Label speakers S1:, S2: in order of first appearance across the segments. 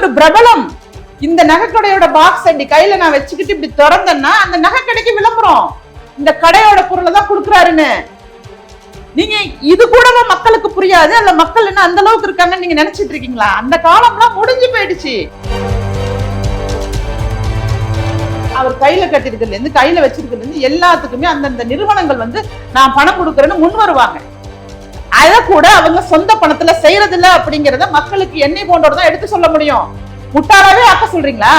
S1: ஒரு பிரபலம். இந்த நகைக்கடையோட பாக்ஸ் அப்படி கையில நான் வச்சுக்கிட்டு இப்படி திறந்தேன்னா அந்த நகைக்கடைக்கு விளம்பரம். இந்த கடையோட பொருளை தான் கொடுக்குறாருன்னு. நீங்க இது கூடவா மக்களுக்கு புரியாது? அல்ல மக்கள் என்ன அந்த அளவுக்கு இருக்காங்கன்னு நீங்க நினைச்சிட்டு இருக்கீங்களா? அந்த காலம்லாம் முடிஞ்சு போயிடுச்சு. அவர் கையில கட்டிருக்கிறதுல இருந்து கையில வச்சிருக்கிறதுல இருந்து எல்லாத்துக்குமே அந்தந்த நிறுவனங்கள் வந்து நான் பணம் கொடுக்குறேன்னு முன் வருவாங்க அத கூட அவங்க சொந்த பணத்துல செய்யறது இல்ல அப்படிங்கறத மக்களுக்கு எண்ணெய் போன்றோட தான் எடுத்து சொல்ல முடியும். முட்டாளாவே ஆக்க சொல்றீங்களா?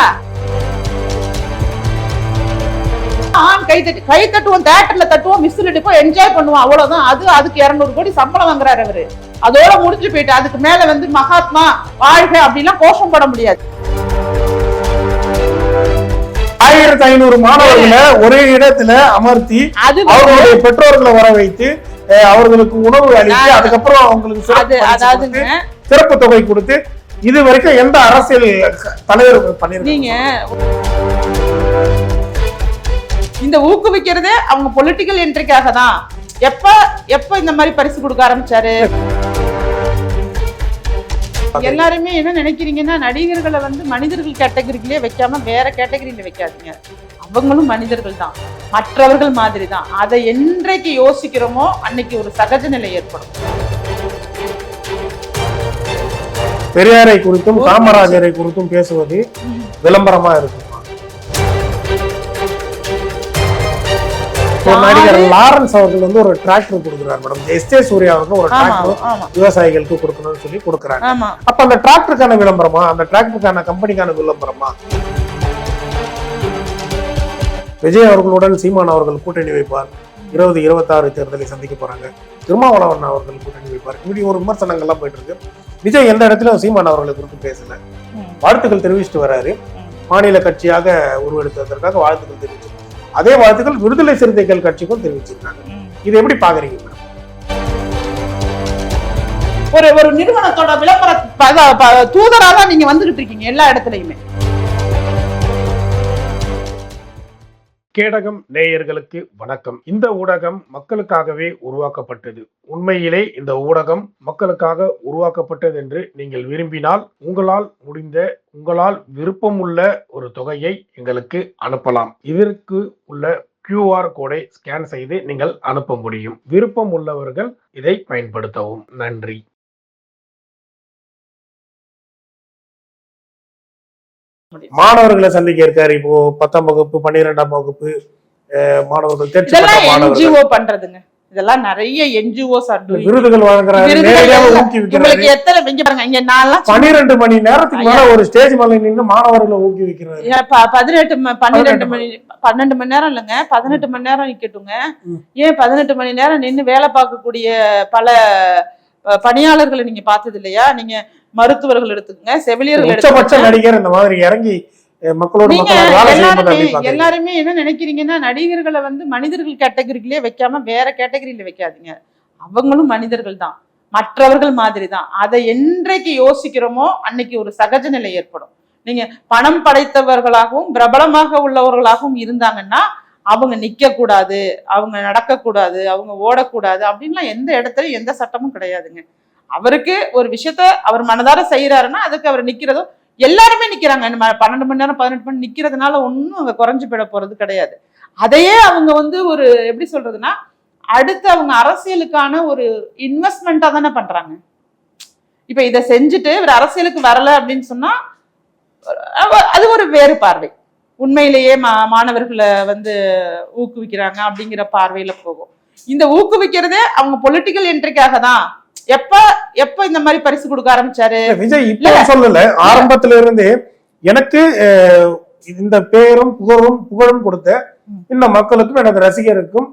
S1: ஆண் கை தட்டி கை தட்டுவோம் தேட்டர்ல தட்டுவோம் மிஸ்ஸில் அடிப்போம் என்ஜாய் பண்ணுவோம் அவ்வளவுதான். அது அதுக்கு இருநூறு கோடி சம்பளம் வாங்குறாரு அவரு. அதோட முடிஞ்சு போயிட்டு அதுக்கு மேல வந்து மகாத்மா வாழ்க அப்படிலாம் கோஷம் போட முடியாது.
S2: ஆயிரத்தி ஐநூறு மாணவர்களை ஒரே இடத்துல அமர்த்தி அவர்களுடைய பெற்றோர்களை வர வைத்து அவர்களுக்கு உணவு அளித்து அதுக்கப்புறம் அவங்களுக்கு சிறப்பு தொகை கொடுத்து இது வரைக்கும் எந்த அரசியல் தலைவர் பண்ணிருக்காங்க
S1: இந்த ஊக்குவிக்கிறதே அவங்க பொலிட்டிக்கல் என்ட்ரிக்காக தான் எப்ப எப்ப இந்த மாதிரி பரிசு கொடுக்க ஆரம்பிச்சாரு? எல்லாருமே என்ன நினைக்கிறீங்கன்னா நடிகர்களை வந்து மனிதர்கள் கேட்டகரியிலே வைக்காம வேற கேட்டகரியில வைக்காதீங்க. அவங்களும் மனிதர்கள் தான். மற்றவர்கள் மாதிரி தான். அதை என்றைக்கு யோசிக்கிறோமோ அன்னைக்கு ஒரு சகஜ நிலை ஏற்படும்.
S2: பெரியாரை குறித்தும் காமராஜரை குறித்தும் பேசுவது விளம்பரமா இருக்கும். இப்போ நடிகர் லாரன்ஸ் அவர்கள் வந்து ஒரு டிராக்டர் கொடுக்குறாரு மேடம் எஸ். ஜே. சூர்யா அவர்கள் ஒரு டிராக்டர் விவசாயிகளுக்கு கொடுக்கணும்னு சொல்லி கொடுக்குறாங்க. அப்ப அந்த டிராக்டருக்கான விளம்பரமா அந்த டிராக்டருக்கான கம்பெனிக்கான விளம்பரமா? விஜய் அவர்களுடன் சீமான் அவர்கள் கூட்டணி வைப்பார். இருபது இருபத்தாறு தேர்தலை சந்திக்க போறாங்க. திருமாவளவன் அவர்கள் கூட்டணி வைப்பார். இப்படி ஒரு விமர்சனங்கள்லாம் போயிட்டு இருக்கு விஜய் எந்த இடத்துல சீமான் அவர்களை குறித்து பேசல. வாழ்த்துக்கள் தெரிவிச்சுட்டு வராரு. மாநில கட்சியாக உருவெடுத்ததற்காக வாழ்த்துக்கள் தெரிவிச்சு அதே வாழ்த்துக்கள் விடுதலை சிறுத்தைகள் கட்சிக்கும் தெரிவிச்சிருக்காங்க. இது எப்படி பாக்குறீங்க
S1: ஒரு ஒரு நிறுவனத்தோட விளம்பர தூதரா தான் நீங்க வந்துகிட்டு இருக்கீங்க எல்லா இடத்துலயுமே.
S2: கேடகம் நேயர்களுக்கு வணக்கம். இந்த ஊடகம் மக்களுக்காகவே உருவாக்கப்பட்டது. உண்மையிலே இந்த ஊடகம் மக்களுக்காக உருவாக்கப்பட்டது என்று நீங்கள் விரும்பினால் உங்களால் முடிந்த உங்களால் விருப்பமுள்ள ஒரு தொகையை எங்களுக்கு அனுப்பலாம். இதற்கு உள்ள கியூஆர் கோடை ஸ்கேன் செய்து நீங்கள் அனுப்ப முடியும். விருப்பம் உள்ளவர்கள் இதை பயன்படுத்தவும். நன்றி. மாணவர்களை சந்திக்க இருக்காரு. இப்போ பத்தாம் வகுப்பு பன்னிரெண்டாம் வகுப்பு மாணவர்கள் தேர்ச்சி
S1: பண்றதுங்க. இதெல்லாம் நிறைய என்ஜிஓஸ்
S2: விருதுகள்
S1: உங்களுக்கு எத்தனை இங்க பாருங்க. இங்க நான்லாம்
S2: பன்னிரெண்டு மணி நேரத்துக்கு மேல ஒரு ஸ்டேஜ் மேல நின்று மாணவர்களை ஊக்குவிக்கிறாரு
S1: பதினெட்டு பன்னிரெண்டு மணி பன்னெண்டு மணி நேரம் இல்லைங்க. பதினெட்டு மணி நேரம் நிக்கட்டுங்க. ஏன் பதினெட்டு மணி நேரம் நின்னு வேலை பார்க்கக்கூடிய பல பணியாளர்களை நீங்க பார்த்தது இல்லையா நீங்க மருத்துவர்கள் எடுத்துக்கங்க செவிலியர்கள்
S2: உச்சபட்ச நடிகர் இந்த மாதிரி இறங்கி மக்களோடு
S1: எல்லாருமே என்ன நினைக்கிறீங்கன்னா நடிகர்களை வந்து மனிதர்கள் கேட்டகரியிலே வைக்காம வேற கேட்டகரியில வைக்காதீங்க. அவங்களும் மனிதர்கள் தான். மற்றவர்கள் மாதிரி தான். அதை என்றைக்கு யோசிக்கிறோமோ அன்னைக்கு ஒரு சகஜ நிலை ஏற்படும். நீங்க பணம் படைத்தவர்களாகவும் பிரபலமாக உள்ளவர்களாகவும் இருந்தாங்கன்னா அவங்க நிக்க கூடாது அவங்க நடக்க கூடாது அவங்க ஓடக்கூடாது அப்படின்லாம் எந்த இடத்துலயும் எந்த சட்டமும் கிடையாதுங்க. அவருக்கு ஒரு விஷயத்த அவர் மனதார செய்யறாருன்னா அதுக்கு அவர் நிக்கிறதும் எல்லாருமே நிக்கிறாங்க. பன்னெண்டு மணி நேரம் பதினெட்டு மணி நிக்கிறதுனால ஒன்றும் அங்க குறைஞ்சு போயிட போறது கிடையாது. அதையே அவங்க வந்து ஒரு எப்படி சொல்றதுன்னா அடுத்து அவங்க அரசியலுக்கான ஒரு இன்வெஸ்ட்மெண்ட்டா தானே பண்றாங்க. இப்ப இதை செஞ்சுட்டு இவர் அரசியலுக்கு வரல அப்படின்னு சொன்னா அது ஒரு வேறு பார்வை. உண்மையிலேயே மா மாணவர்களை வந்து ஊக்குவிக்கிறாங்க அப்படிங்கிற பார்வையில போகும். இந்த ஊக்குவிக்கிறதே அவங்க பொலிட்டிக்கல் என்ட்ரிக்காக தான். எப்ப எப்ப இந்த மாதிரி பரிசு கொடுக்க ஆரம்பிச்சாரு?
S2: விஜய் இப்ப சொல்லல. ஆரம்பத்துல இருந்தே எனக்கு இந்த பேரும் புகழும் புகழும் கொடுத்த. இந்த மக்களுக்கும் எனது ரசிகருக்கும்.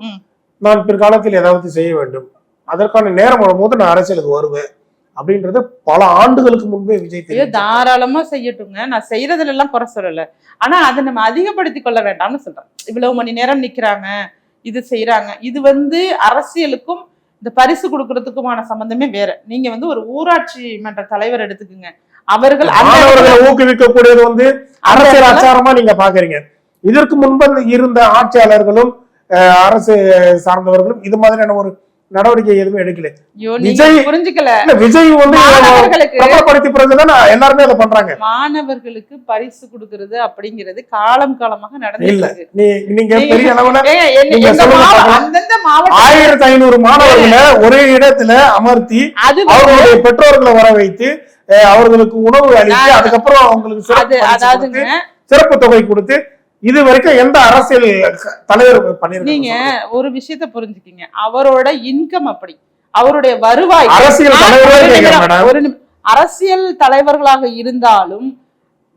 S2: நான் பிற்காலத்தில் ஏதாவது செய்ய வேண்டும். அதற்கான நேரம் வரும்போது நான் அரசியலுக்கு வருவேன். அப்படின்றது பல ஆண்டுகளுக்கு முன்பே விஜய் தெரிவித்தார்.
S1: தாராளமா செய்யட்டுங்க. நான் செய்யறதுல எல்லாம் குறை சொல்லல. ஆனா அதை நம்ம அதிகப்படுத்திக் கொள்ள வேண்டாம்னு சொல்றேன். இவ்வளவு மணி நேரம் நிக்கிறாங்க இது செய்யறாங்க இது வந்து அரசியலுக்கும் இந்த பரிசு கொடுக்கறதுக்குமான சம்பந்தமே வேற. நீங்க வந்து ஒரு ஊராட்சி மன்ற தலைவர் எடுத்துக்குங்க. அவர்கள்
S2: ஊக்குவிக்கக்கூடியது வந்து அரசியல் ஆச்சாரமா நீங்க பாக்குறீங்க. இதற்கு முன்பு இருந்த ஆட்சியாளர்களும் அரசு சார்ந்தவர்களும் இது மாதிரியான ஒரு நடவடிக்கை எதுவுமே எடுக்கல. விஜய்
S1: புரிஞ்சுக்கல.
S2: விஜய் வந்து பிரபலப்படுத்தி பிறகுதான் எல்லாருமே அதை பண்றாங்க.
S1: மாணவர்களுக்கு பரிசு கொடுக்கறது அப்படிங்கிறது காலம் காலமாக நடந்துட்டு
S2: இல்ல.
S1: இருக்கு.
S2: நீ நீங்க பெரிய அளவுல ஆயிரத்தி ஐநூறு மாணவர்களை ஒரே இடத்துல அமர்த்தி அவர்களுடைய பெற்றோர்களை வர வைத்து அவர்களுக்கு உணவு அளித்து அதுக்கப்புறம் அவங்களுக்கு சிறப்பு தொகை கொடுத்து இது வரைக்கும் எந்த அரசியல் தலைவர்
S1: நீங்க
S2: பண்ணிருக்கீங்க
S1: ஒரு விஷயத்த புரிஞ்சுக்கீங்க. அவரோட இன்கம் அப்படி. அவருடைய வருவாய்.
S2: அரசியல்
S1: அரசியல் தலைவர்களாக இருந்தாலும்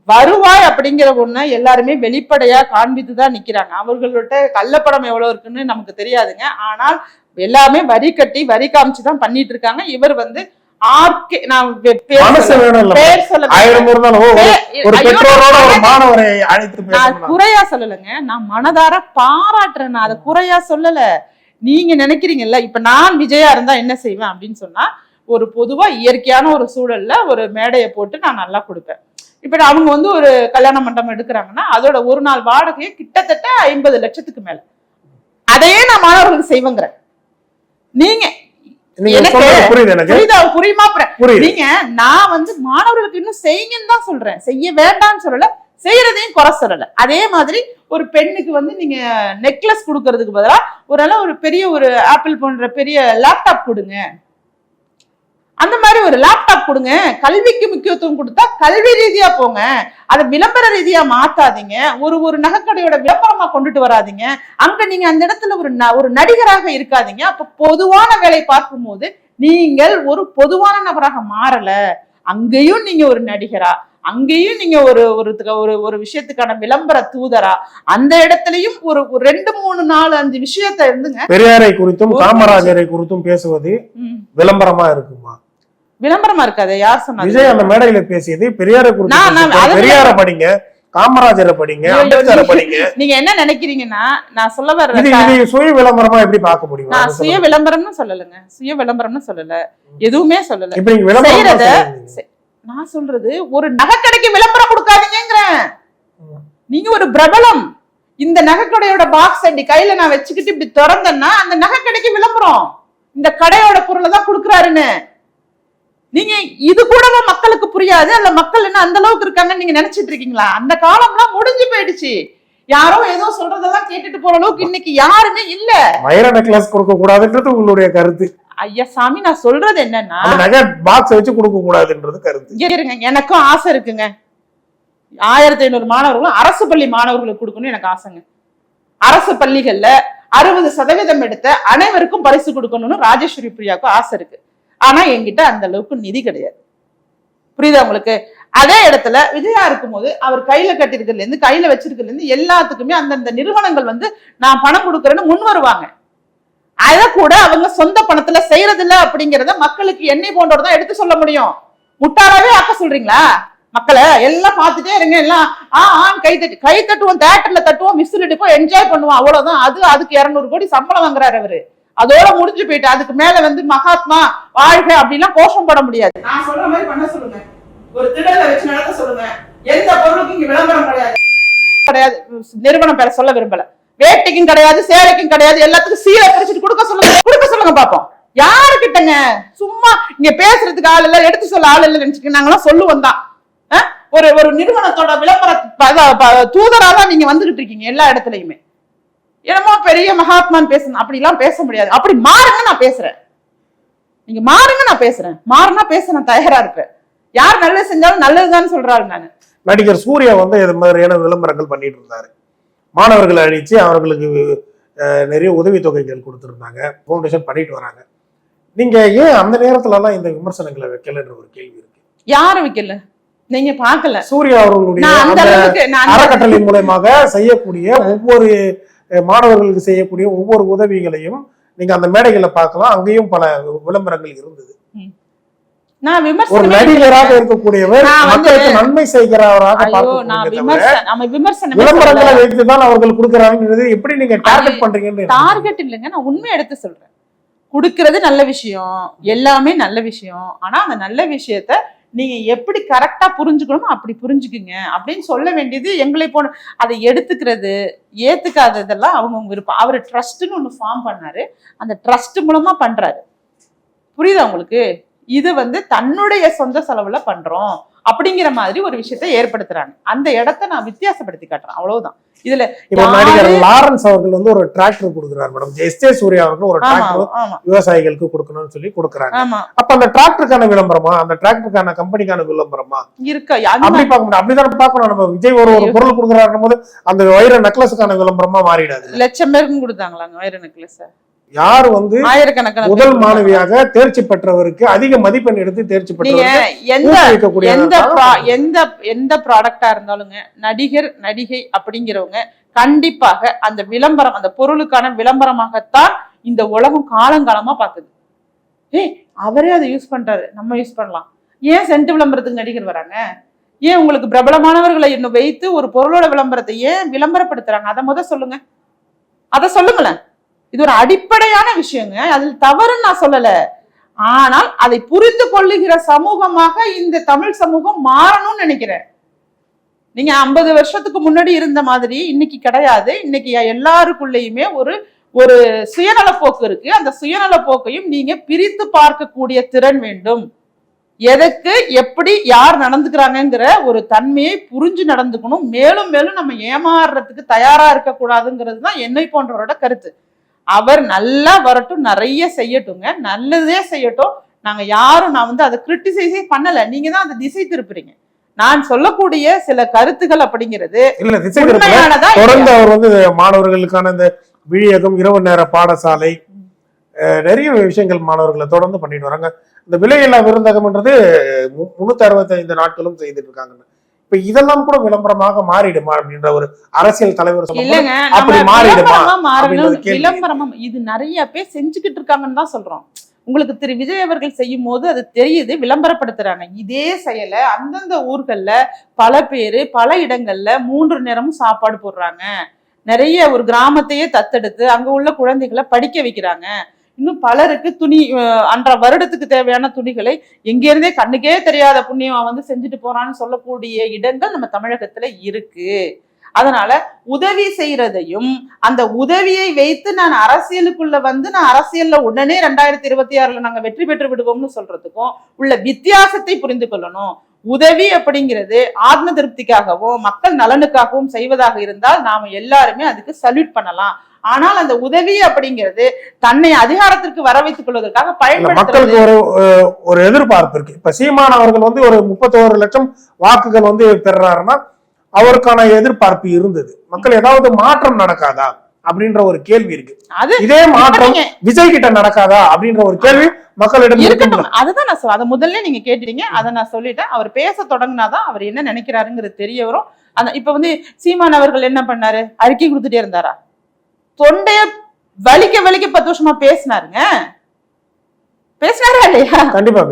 S1: வருவாய் அப்படிங்கிற ஒண்ண எல்லாருமே வெளிப்படையா காண்பித்து தான் நிக்கிறாங்க. அவர்களோட கள்ளப்படம் எவ்வளவு இருக்குன்னு நமக்கு தெரியாதுங்க. ஆனால் எல்லாமே வரி கட்டி வரி காமிச்சு தான் பண்ணிட்டு இருக்காங்க. இவர் வந்து ஆர்கே நான் பேர் சொல்ல- குறையா சொல்லலைங்க. நான் மனதார பாராட்டுறேன். நான் அதை குறையா சொல்லல. நீங்க நினைக்கிறீங்கல்ல இப்ப நான் விஜயா இருந்தா என்ன செய்வேன் அப்படின்னு சொன்னா ஒரு பொதுவா இயற்கையான ஒரு சூழல்ல ஒரு மேடையை போட்டு நான் நல்லா கொடுப்பேன். இப்ப அவங்க வந்து ஒரு கல்யாண மண்டபம் எடுக்கிறாங்கன்னா அதோட ஒரு நாள் வாடகையே கிட்டத்தட்ட ஐம்பது லட்சத்துக்கு மேல. அதையே நான் மாணவர்களுக்கு செய்வேங்கிறேன். நீங்க புரியுமா? நீங்க நான் வந்து மாணவர்களுக்கு இன்னும் செய்யுங்கன்னு தான் சொல்றேன். செய்ய வேண்டாம்னு சொல்லல செய்யறதையும் குறை சொல்லல. அதே மாதிரி ஒரு பெண்ணுக்கு வந்து நீங்க நெக்லஸ் கொடுக்கறதுக்கு பதிலா ஒரு ஒரு பெரிய ஒரு ஆப்பிள் போன்ற பெரிய லேப்டாப் கொடுங்க. அந்த மாதிரி ஒரு லேப்டாப் கொடுங்க. கல்விக்கு முக்கியத்துவம் கொடுத்தா கல்வி ரீதியா போங்க. அதை விளம்பர ரீதியா மாத்தாதீங்க. ஒரு ஒரு நகைக்கடையோட விளம்பரமா கொண்டுட்டு வராதீங்க. அங்க நீங்க அந்த இடத்துல ஒரு ஒரு நடிகராக இருக்காதீங்க. அப்ப பொதுவான வேலை பார்க்கும்போது நீங்கள் ஒரு பொதுவான நபராக மாறல. அங்கேயும் நீங்க ஒரு நடிகரா? அங்கேயும் நீங்க ஒரு ஒரு ஒரு ஒரு விஷயத்துக்கான விளம்பர தூதரா? அந்த இடத்துலயும் ஒரு ரெண்டு மூணு நாலு அஞ்சு விஷயத்த இருந்துங்க.
S2: பெரியாரை குறித்தும் காமராஜரை குறித்தும் பேசுவது. விளம்பரமா இருக்குமா?
S1: விளம்பரமா இருக்காது யார் சொன்னது
S2: விஜய் அந்த மேடையில பேசியது பெரியாரை குறித்து பெரியாரை படிங்க காமராஜரை படிங்க அம்பேத்கரை படிங்க.
S1: நீங்க என்ன நினைக்கிறீங்கன்னா நான் சொல்ல வர்ற
S2: இது இது சுய விளம்பரமா எப்படி பார்க்க முடியும்?
S1: நான் சுய. விளம்பரம்னு சொல்லலைங்க. சுய விளம்பரம்னு சொல்லல. எதுவுமே சொல்லல.
S2: இப்ப நீங்க செய்றீங்க.
S1: நான் சொல்றது ஒரு நகைக்கடைக்கு விளம்பரம் கொடுக்காதீங்கிறேன். நீங்க ஒரு பிரபலம். இந்த நகைக்கடையோட பாக்ஸ் அப்படி கையில நான் வச்சுக்கிட்டு இப்படி திறந்தேன்னா அந்த நகைக்கடைக்கு விளம்பரம். இந்த கடையோட பொருளை தான் கொடுக்குறாருன்னு. நீங்க இது கூடவா மக்களுக்கு புரியாது? அல்ல மக்கள் என்ன அந்த அளவுக்கு இருக்காங்கன்னு நீங்க நினைச்சிட்டு இருக்கீங்களா? அந்த காலம்லாம் முடிஞ்சு போயிடுச்சு. யாரோ ஏதோ சொல்றதெல்லாம் கேட்டுட்டு போற அளவுக்கு இன்னைக்கு யாருமே இல்ல.
S2: வைர நெக்லஸ் கொடுக்க கூடாதுன்றது உங்களுடைய கருத்து.
S1: ஐயா சாமி நான் சொல்றது என்னன்னா
S2: நகை பாக்ஸ் வச்சு கொடுக்க கூடாதுன்றது கருத்து.
S1: இருங்க எனக்கும் ஆசை இருக்குங்க. ஆயிரத்தி ஐநூறு மாணவர்களும் அரசு பள்ளி மாணவர்களுக்கு கொடுக்கணும்னு எனக்கு ஆசைங்க. அரசு பள்ளிகள்ல அறுபது சதவீதம் எடுத்த அனைவருக்கும் பரிசு கொடுக்கணும்னு ராஜேஸ்வரி பிரியாவுக்கும் ஆசை இருக்கு. ஆனா என்கிட்ட அந்த அளவுக்கு நிதி கிடையாது. புரியுதா உங்களுக்கு? அதே இடத்துல விஜயா இருக்கும்போது அவர் கையில கட்டிருக்கிறதுல இருந்து கையில வச்சிருக்கிறதுல இருந்து எல்லாத்துக்குமே அந்தந்த நிறுவனங்கள் வந்து நான் பணம் கொடுக்கறேன்னு முன் வருவாங்க. அதை கூட அவங்க சொந்த பணத்துல செய்யறதில்ல அப்படிங்கிறத மக்களுக்கு எண்ணெய் போன்றவர் தான் எடுத்து சொல்ல முடியும். முட்டாளாவே ஆக்க சொல்றீங்களா? மக்களை எல்லாம் பார்த்துட்டே இருங்க எல்லாம் ஆ ஆன் கை தட்டு கை தட்டுவோம் தேட்டர்ல தட்டுவோம் விசில் எடுப்போம் என்ஜாய் பண்ணுவோம் அவ்வளவுதான். அது அதுக்கு இரநூறு கோடி சம்பளம் வாங்குறாரு அவரு. அதோட முடிஞ்சு போயிட்டு அதுக்கு மேல வந்து மகாத்மா வாழ்க அப்படிலாம் கோஷம் போட முடியாது. நான் சொல்ற மாதிரி பண்ண சொல்லுங்க. ஒரு திடலை வச்சு நடத்த சொல்லுங்க. எந்த பொருளுக்கும் இங்க விளம்பரம் கிடையாது. கிடையாது. நிறுவனம் பேர சொல்ல விரும்பல. வேட்டைக்கும் கிடையாது சேலைக்கும் கிடையாது எல்லாத்துக்கும் சீலை பிரிச்சுட்டு கொடுக்க சொல்லுங்க. கொடுக்க சொல்லுங்க பாப்போம். யாரு கிட்டங்க சும்மா இங்க பேசுறதுக்கு ஆள் இல்ல எடுத்து சொல்ல ஆள் இல்ல நினைச்சுக்க நாங்களாம் சொல்லுவோம் தான்? ஒரு ஒரு நிறுவனத்தோட விளம்பர தூதரா தான் நீங்க வந்துகிட்டு இருக்கீங்க எல்லா இடத்துலயுமே. என்னமோ பெரிய மகாத்மான்னு பேசணும் அப்படிலாம் பேச முடியாது. அப்படி மாறுங்க நான் பேசுறேன். நீங்க மாறுங்க நான் பேசுறேன். மாறினா பேச நான் தயாரா இருப்பேன். யார் நல்லது செஞ்சாலும் நல்லதுதான் சொல்றாரு நானு.
S2: நடிகர் சூர்யா வந்து இது மாதிரியான விளம்பரங்கள் பண்ணிட்டு இருந்தாரு. மாணவர்களை அழிச்சு அவர்களுக்கு நிறைய உதவித்தொகைகள் கொடுத்துருந்தாங்க. ஃபவுண்டேஷன் பண்ணிட்டு வராங்க. நீங்க ஏன் அந்த நேரத்துல எல்லாம் இந்த விமர்சனங்களை வைக்கலன்ற ஒரு கேள்வி இருக்கு.
S1: யாரு வைக்கல? நீங்க பாக்கல
S2: சூர்யா அவர்களுடைய அறக்கட்டளை மூலயமாக செய்யக்கூடிய ஒவ்வொரு மாணவர்களுக்கு செய்யக்கூடிய ஒவ்வொரு உதவிகளையும் நீங்க அந்த மேடைகளை பார்க்கலாம். அங்கேயும் பல விளம்பரங்கள் இருந்தது.
S1: நான்
S2: ஒரு நடிகராக இருக்கக்கூடியவர் மக்களுக்கு நன்மை செய்கிறவராக விளம்பரங்களை வைத்துதான் அவர்கள் கொடுக்கறாங்கிறது எப்படி நீங்க டார்கெட் பண்றீங்கன்னு
S1: டார்கெட் இல்லைங்க. நான் உண்மையை எடுத்து சொல்றேன். கொடுக்கறது நல்ல விஷயம். எல்லாமே நல்ல விஷயம். ஆனா அந்த நல்ல விஷயத்த நீங்க எப்படி கரெக்டா புரிஞ்சுக்கணுமோ அப்படி புரிஞ்சுக்குங்க. அப்படின்னு சொல்ல வேண்டியது எங்களை போன அதை எடுத்துக்கிறது ஏத்துக்காததெல்லாம் அவங்கவுங்க விருப்பம். அவர் ட்ரஸ்ட்னு ஒன்று ஃபார்ம் பண்ணாரு. அந்த ட்ரஸ்ட் மூலமா பண்றாரு. புரியுதா உங்களுக்கு? இது வந்து தன்னுடைய சொந்த செலவுல பண்றோம். அப்படிங்கிற மாதிரி ஒரு விஷயத்தை ஏற்படுத்துறாங்க. அந்த இடத்த நான் வித்தியாசப்படுத்தி காட்டுறேன். அவ்வளவுதான். இதுல
S2: இப்ப
S1: யாரு-
S2: நடிகர் லாரன்ஸ் அவர்கள் வந்து ஒரு டிராக்டர் கொடுக்குறாரு மேடம் எஸ் ஜே சூர்யா அவர்கள் ஒரு டிராக்டர் விவசாயிகளுக்கு கொடுக்கணும்னு சொல்லி கொடுக்குறாங்க. அப்ப அந்த டிராக்டருக்கான விளம்பரமா? அந்த டிராக்டருக்கான கம்பெனிக்கான விளம்பரமா?
S1: இருக்க?
S2: அப்படி பார்க்க முடியும் அப்படிதானே பார்க்கணும். நம்ம விஜய் ஒரு ஒரு பொருள் கொடுக்குறாருன்னும் போது அந்த வைர நெக்லஸுக்கான விளம்பரமா மாறிடாது.
S1: லட்சம் பேருக்கும் கொடுத்தாங்களாங்க வைர நெக்லஸ்
S2: யார் வந்து முதல் மாணவியாக தேர்ச்சி பெற்றவருக்கு அதிக மதிப்பெண் எடுத்து தேர்ச்சி பெற்றவருக்கு
S1: எந்த எந்த எந்த ப்ராடக்டா இருந்தாலுங்க நடிகர் நடிகை அப்படிங்கிறவங்க கண்டிப்பாக அந்த விளம்பரம் அந்த பொருளுக்கான விளம்பரமாகத்தான் இந்த உலகம் காலங்காலமா பாக்குது ஏய் அவரே அதை யூஸ் பண்றாரு. நம்ம யூஸ் பண்ணலாம். ஏன் சென்ட் விளம்பரத்துக்கு நடிகர் வராங்க? ஏன் உங்களுக்கு பிரபலமானவர்களை இன்னும் வைத்து ஒரு பொருளோட விளம்பரத்தை ஏன் விளம்பரப்படுத்துறாங்க? அதை முத சொல்லுங்க. அதை சொல்லுங்களேன். இது ஒரு அடிப்படையான விஷயங்க. அதில் தவறுன்னு நான் சொல்லலை. ஆனால் அதை புரிந்து கொள்ளுகிற சமூகமாக இந்த தமிழ் சமூகம் மாறணும்னு நினைக்கிறேன். நீங்க ஐம்பது வருஷத்துக்கு முன்னாடி இருந்த மாதிரி இன்னைக்கு கிடையாது. இன்னைக்கு எல்லாருக்குள்ளேயுமே ஒரு ஒரு சுயநல போக்கு இருக்கு. அந்த சுயநல போக்கையும் நீங்க பிரித்து பார்க்கக்கூடிய திறன் வேண்டும். எதுக்கு எப்படி யார் நடந்துக்கிறாங்கங்கிற ஒரு தன்மையை புரிஞ்சு நடந்துக்கணும். மேலும் மேலும் நம்ம ஏமாறுறதுக்கு தயாரா இருக்கக்கூடாதுங்கிறது தான் என்னை போன்றவரோட கருத்து. அவர் நல்லா வரட்டும் நிறைய செய்யட்டுங்க. நல்லதே செய்யட்டும். நாங்க யாரும் நான் வந்து அதை கிரிட்டிசைஸே பண்ணல. நீங்க தான் அதை திசை திருப்புறீங்க. நான் சொல்லக்கூடிய சில கருத்துகள் அப்படிங்கிறது
S2: இல்ல திசை தொடர்ந்து அவர் வந்து மாணவர்களுக்கான இந்த விழியகம் இரவு நேர பாடசாலை நிறைய விஷயங்கள் மாணவர்களை தொடர்ந்து பண்ணிட்டு வராங்க. இந்த விலையில்லா விருந்தகம்ன்றது முன்னூத்தி அறுபத்தைந்து நாட்களும் செய்துட்டு இருக்காங்க இப்ப இதெல்லாம் கூட விளம்பரமாக மாறிடுமா அப்படின்ற ஒரு அரசியல் தலைவர்
S1: இல்லைங்க
S2: அப்படி மாறிடுமா?
S1: விளம்பரமா இது நிறைய பேர் செஞ்சுக்கிட்டு இருக்காங்கன்னு தான் சொல்றோம். உங்களுக்கு திரு விஜய் அவர்கள் செய்யும் போது அது தெரியுது விளம்பரப்படுத்துறாங்க. இதே செயலை அந்தந்த ஊர்கள்ல பல பேரு பல இடங்கள்ல மூன்று நேரமும் சாப்பாடு போடுறாங்க. நிறைய ஒரு கிராமத்தையே தத்தெடுத்து அங்க உள்ள குழந்தைகளை படிக்க வைக்கிறாங்க. இன்னும் பலருக்கு துணி அன்ற வருடத்துக்கு தேவையான துணிகளை எங்கேருந்தே கண்ணுக்கே தெரியாத புண்ணியம் வந்து செஞ்சுட்டு போறான்னு சொல்லக்கூடிய இடங்கள் நம்ம தமிழகத்துல இருக்கு. அதனால உதவி செய்யறதையும் அந்த உதவியை வைத்து நான் அரசியலுக்குள்ள வந்து நான் அரசியல்ல உடனே ரெண்டாயிரத்தி இருபத்தி ஆறுல நாங்க வெற்றி பெற்று விடுவோம்னு சொல்றதுக்கும் உள்ள வித்தியாசத்தை புரிந்து கொள்ளணும். உதவி அப்படிங்கிறது ஆத்ம திருப்திக்காகவும் மக்கள் நலனுக்காகவும் செய்வதாக இருந்தால் நாம எல்லாருமே அதுக்கு சல்யூட் பண்ணலாம். ஆனால் அந்த உதவி அப்படிங்கிறது தன்னை அதிகாரத்திற்கு வர வைத்துக் கொள்வதற்காக பயன்படுத்துறது.
S2: மக்களுக்கு ஒரு ஒரு எதிர்பார்ப்பு இருக்கு. இப்ப சீமான் அவர்கள் வந்து ஒரு முப்பத்தோரு லட்சம் வாக்குகள் வந்து பெறுறாருன்னா அவருக்கான எதிர்பார்ப்பு இருந்தது. மக்கள் ஏதாவது மாற்றம் நடக்காதா அப்படின்ற ஒரு கேள்வி இருக்கு.
S1: அது
S2: இதே மாற்றம் விஜய் கிட்ட நடக்காதா அப்படின்ற ஒரு கேள்வி மக்களிடம்
S1: இருக்கட்டும். அதுதான் நான் அதை முதல்ல நீங்க கேட்டீங்க அதை நான் சொல்லிட்டேன். அவர் பேச தொடங்கினாதான் அவர் என்ன நினைக்கிறாருங்கிறது தெரிய வரும். அந்த இப்ப வந்து சீமான் அவர்கள் என்ன பண்ணாரு? அறிக்கை கொடுத்துட்டே இருந்தாரா? தொண்டைய வலிக்க வலிக்க பத்து வருஷமா பேசினாருங்க. பேசினாரா இல்லையா?
S2: கண்டிப்பா
S1: ஆ,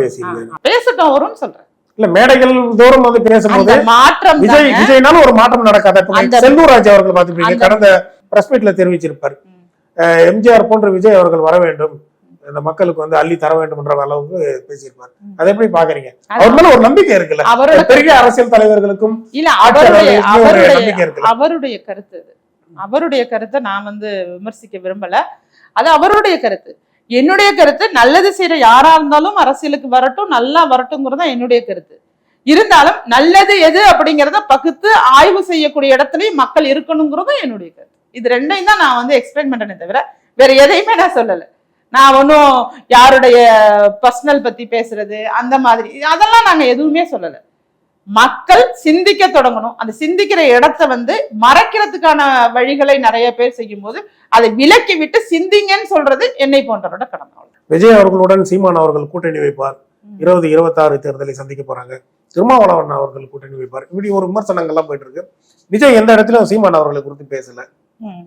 S1: பேசட்டும் வரும்னு சொல்றேன்.
S2: இல்ல மேடைகள் தோறும் வந்து பேசும்போது
S1: மாற்றம்
S2: விஜய். விஜய்னால ஒரு மாற்றம் நடக்காத. செல்லூராஜ் அவர்கள் பாத்துப்பீங்க
S1: அந்த-
S2: கடந்த பிரஸ் மீட்ல தெரிவிச்சிருப்பாரு. எம்ஜிஆர் போன்ற விஜய் அவர்கள் வர வேண்டும். இந்த மக்களுக்கு வந்து அள்ளி தர வேண்டும்ன்ற அளவுக்கு பேசியிருப்பாரு. அதை எப்படி பாக்குறீங்க அவர் மேல ஒரு நம்பிக்கை இருக்குல்ல.
S1: அவரோட
S2: பெரிய அரசியல் தலைவர்களுக்கும்
S1: அவருடைய அவருடைய அவருடைய கருத்து அவருடைய கருத்தை நான் வந்து விமர்சிக்க விரும்பல. அது அவருடைய கருத்து. என்னுடைய கருத்து நல்லது செய்யற யாரா இருந்தாலும் அரசியலுக்கு வரட்டும் நல்லா வரட்டுங்கிறது தான் என்னுடைய கருத்து. இருந்தாலும் நல்லது எது அப்படிங்கிறத பகுத்து ஆய்வு செய்யக்கூடிய இடத்துலயும் மக்கள் இருக்கணுங்கிறதும் என்னுடைய கருத்து. இது ரெண்டையும் தான் நான் வந்து எக்ஸ்பிளைன் பண்றேனே தவிர வேற எதையுமே நான் சொல்லல. நான் ஒன்றும் யாருடைய பர்சனல் பத்தி பேசுறது அந்த மாதிரி அதெல்லாம் நாங்க எதுவுமே சொல்லலை. மக்கள் சிந்திக்க தொடங்கணும். அந்த சிந்திக்கிற இடத்த வந்து மறைக்கிறதுக்கான வழிகளை நிறைய பேர் செய்யும் போது அதை விலக்கி விட்டு சிந்திங்கன்னு சொல்றது என்னை போன்றவரோட கடமை.
S2: விஜய் அவர்களுடன் சீமான் அவர்கள் கூட்டணி வைப்பார். இருபது இருபத்தாறு தேர்தலை சந்திக்க போறாங்க. திருமாவளவன் அவர்கள் கூட்டணி வைப்பார். இப்படி ஒரு விமர்சனங்கள்லாம் போயிட்டு இருக்கு விஜய் எந்த இடத்துலயும் சீமான் அவர்களை குறித்து பேசல?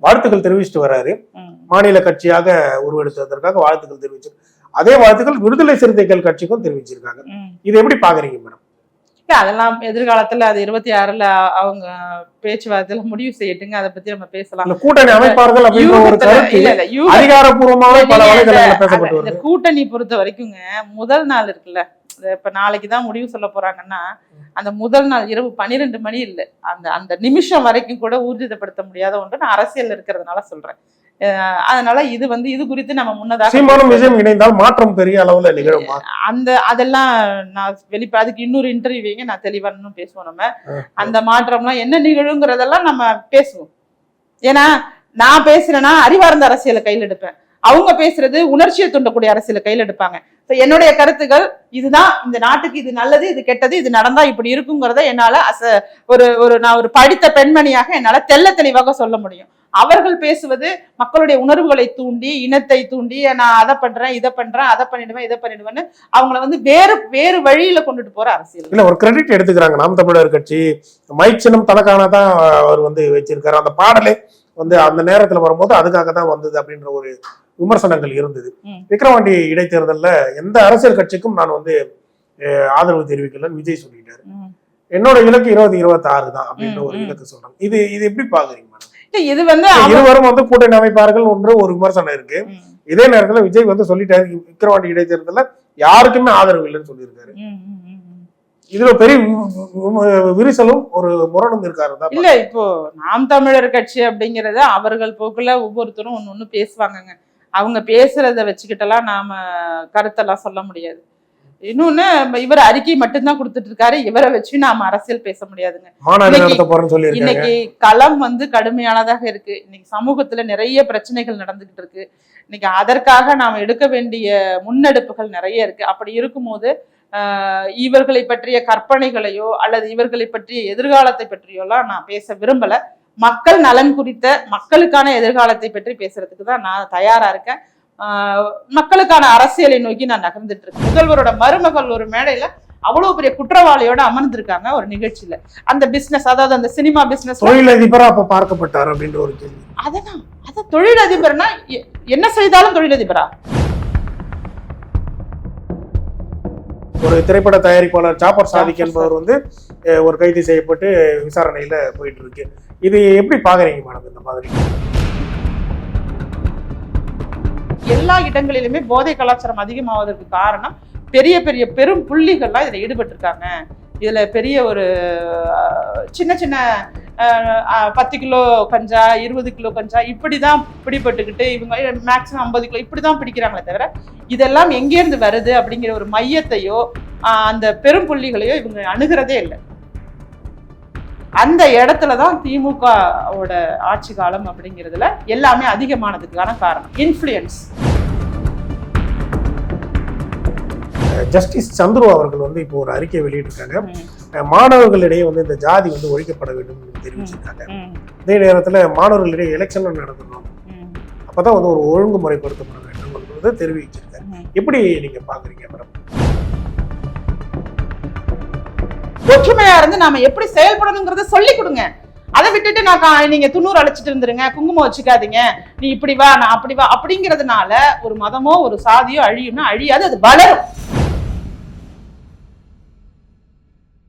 S2: வாழ்த்துக்கள் தெரிவிச்சுட்டு வராரு.
S1: ம்.
S2: மாநில கட்சியாக உருவெடுத்ததற்காக வாழ்த்துக்கள் தெரிவிச்சு அதே வாழ்த்துக்கள் விடுதலை சிறுத்தைகள் கட்சிக்கும் தெரிவிச்சிருக்காங்க. இது எப்படி பாக்குறீங்க மேடம்?
S1: இல்ல, அதெல்லாம் எதிர்காலத்துல அது இருபத்தி ஆறுல அவங்க பேச்சுவார்த்தையில முடிவு செய்யட்டுங்க. அதை பத்தி நம்ம பேசலாம்.
S2: கூட்டணி அமைப்பார்கள்
S1: இந்த- கூட்டணி பொறுத்த வரைக்குங்க முதல் நாள் இருக்குல்ல. இப்ப நாளைக்கு தான் முடிவு சொல்ல போறாங்கன்னா அந்த முதல் நாள் இரவு பன்னிரெண்டு மணி இல்லை. அந்த அந்த நிமிஷம் வரைக்கும் கூட ஊர்ஜிதப்படுத்த முடியாத ஒன்று நான் அரசியல் இருக்கிறதுனால சொல்றேன். அதனால இது வந்து இது குறித்து நம்ம முன்னதாக
S2: சீமானும் விஜயம் இணைந்தால் மாற்றம் பெரிய அளவுல நிகழுமா?
S1: அந்த அதெல்லாம் நான் வெளிப்ப அதுக்கு இன்னொரு இன்டர்வியூ வைங்க நான் தெளிவா இன்னும் பேசுவோம் நம்ம. அந்த மாற்றம்லாம் என்ன நிகழுங்கிறதெல்லாம் நம்ம பேசுவோம். ஏன்னா நான் பேசுறேன்னா அறிவார்ந்த அரசியலை கையில் எடுப்பேன். அவங்க பேசுறது உணர்ச்சியை தூண்டக்கூடிய அரசியலை கையில் எடுப்பாங்க. என்னுடைய கருத்துக்கள் இதுதான். இந்த நாட்டுக்கு இது நல்லது இது கெட்டது இது நடந்தா இப்படி இருக்குங்கிறத என்னால அச ஒரு ஒரு நான் ஒரு படித்த பெண்மணியாக என்னால தெள்ள தெளிவாக சொல்ல முடியும். அவர்கள் பேசுவது மக்களுடைய உணர்வுகளை தூண்டி இனத்தை தூண்டி நான் அதை பண்றேன் இதை பண்றேன் அதை பண்ணிடுவேன் இதை பண்ணிடுவேன்னு அவங்கள வந்து வேறு வேறு வழியில கொண்டுட்டு போற அரசியல்.
S2: இல்ல ஒரு கிரெடிட் எடுத்துக்கிறாங்க. நாம் தமிழர் கட்சி மைக் சின்னம் தனக்கான தான் அவர் வந்து வச்சிருக்காரு. அந்த பாடலே வந்து அந்த நேரத்துல வரும்போது அதுக்காக தான் வந்தது அப்படின்ற ஒரு விமர்சனங்கள் இருந்தது.
S1: ம்.
S2: விக்கிரவாண்டி இடைத்தேர்தல்ல எந்த அரசியல் கட்சிக்கும் நான் வந்து ஆதரவு தெரிவிக்கலன்னு விஜய் சொல்லிட்டாரு. என்னோட இலக்கு இருபது இருபத்தி ஆறு தான் அப்படின்ற ஒரு. இலக்கு சொல்றாங்க. இது இது எப்படி பாக்குறீங்க மேடம்?
S1: இது வந்து
S2: இருவரும் வந்து கூட்டணி அமைப்பார்கள் ஒன்று ஒரு விமர்சனம் இருக்கு. இதே நேரத்துல விஜய் வந்து சொல்லிட்டாரு விக்கிரவாண்டி இடைத்தேர்தல்ல யாருக்குமே ஆதரவு இல்லைன்னு சொல்லியிருக்காரு. இதுல பெரிய விரிசலும் ஒரு முரணும் இருக்காரு
S1: இல்ல இப்போ நாம் தமிழர் கட்சி அப்படிங்கறத அவர்கள் போக்குல ஒவ்வொருத்தரும் ஒண்ணு ஒண்ணு பேசுவாங்கங்க. அவங்க பேசுறத வச்சுக்கிட்டெல்லாம் நாம கருத்தெல்லாம் சொல்ல முடியாது. இன்னொன்னு இவர் அறிக்கை மட்டும்தான் கொடுத்துட்டு இருக்காரு இவரை வச்சு நாம அரசியல் பேச முடியாதுங்க. இன்னைக்கு- களம் வந்து கடுமையானதாக இருக்கு. இன்னைக்கு சமூகத்துல நிறைய பிரச்சனைகள் நடந்துகிட்டு இருக்கு. இன்னைக்கு அதற்காக நாம் எடுக்க வேண்டிய முன்னெடுப்புகள் நிறைய இருக்கு. அப்படி இருக்கும்போது ஆஹ், இவர்களை பற்றிய கற்பனைகளையோ அல்லது இவர்களை பற்றிய எதிர்காலத்தை பற்றியோலாம் நான் பேச விரும்பல. மக்கள் நலன் குறித்த மக்களுக்கான எதிர்காலத்தை பற்றி பேசுறதுக்கு தான் நான் தயாரா இருக்கேன். மக்களுக்கான அரசியலை நோக்கி நான் நகர்ந்துட்டு இருக்கேன். முதல்வரோட மருமகள் ஒரு மேடையில அவ்வளவு பெரிய குற்றவாளியோட அமர்ந்திருக்காங்க ஒரு நிகழ்ச்சியில. அந்த பிசினஸ் அதாவது அந்த சினிமா பிசினஸ்
S2: தொழிலதிபரா அப்ப பார்க்கப்பட்டார் அப்படின்ற ஒரு கேள்வி.
S1: அததான் அத தொழிலதிபர்னா என்ன செய்தாலும் தொழிலதிபரா?
S2: ஒரு திரைப்பட தயாரிப்பாளர் ஜாபர் சாதிக் என்பவர் வந்து ஒரு கைது செய்யப்பட்டு விசாரணையில போயிட்டு இருக்கு. இது எப்படி பாக்குறீங்க மேடம் இந்த மாதிரி?
S1: எல்லா இடங்களிலுமே போதை கலாச்சாரம் அதிகமாவதற்கு காரணம் பெரிய பெரிய பெரும் புள்ளிகள்லாம் இதில் ஈடுபட்டிருக்காங்க. இதில் பெரிய ஒரு சின்ன சின்ன பத்து கிலோ கஞ்சா இருபது கிலோ கஞ்சா இப்படி தான் பிடிபட்டுக்கிட்டு இவங்க மேக்ஸிமம் ஐம்பது கிலோ இப்படி தான் பிடிக்கிறாங்களே தவிர இதெல்லாம் எங்கேருந்து வருது அப்படிங்கிற ஒரு மையத்தையோ அந்த பெரும் புள்ளிகளையோ இவங்க அணுகிறதே இல்லை. அந்த இடத்துல தான் திமுகவோட ஆட்சி காலம் அப்படிங்கிறதுல எல்லாமே அதிகமானதுக்கான காரணம். இன்ஃப்ளூயன்ஸ்
S2: ஜஸ்டிஸ் சந்துரு அவர்கள் வந்து இப்போ ஒரு அறிக்கை வெளியிட்டிருக்காங்க. மாணவர்களிடையே வந்து இந்த ஜாதி வந்து ஒழிக்கப்பட வேண்டும் தெரிவிச்சிருக்காங்க. அதே நேரத்துல மாணவர்களிடையே எலெக்ஷன் நடத்தணும் அப்பதான் வந்து ஒரு ஒழுங்குமுறைப்படுத்தப்பட வேண்டும் என்பதை தெரிவிச்சிருக்காங்க. எப்படி நீங்க பாக்குறீங்க மேடம்?
S1: ஒற்றுமையா இருந்து நாம எப்படி செயல்படணுங்கிறத சொல்லி கொடுங்க. அதை விட்டுட்டு நான் நீங்க துண்ணூறு அழைச்சிட்டு இருந்துருங்க குங்குமம் வச்சுக்காதீங்க. நீ இப்படி வா நான் அப்படி வா அப்படிங்கிறதுனால ஒரு மதமோ ஒரு சாதியோ அழியும்னா அழியாது அது வளரும்.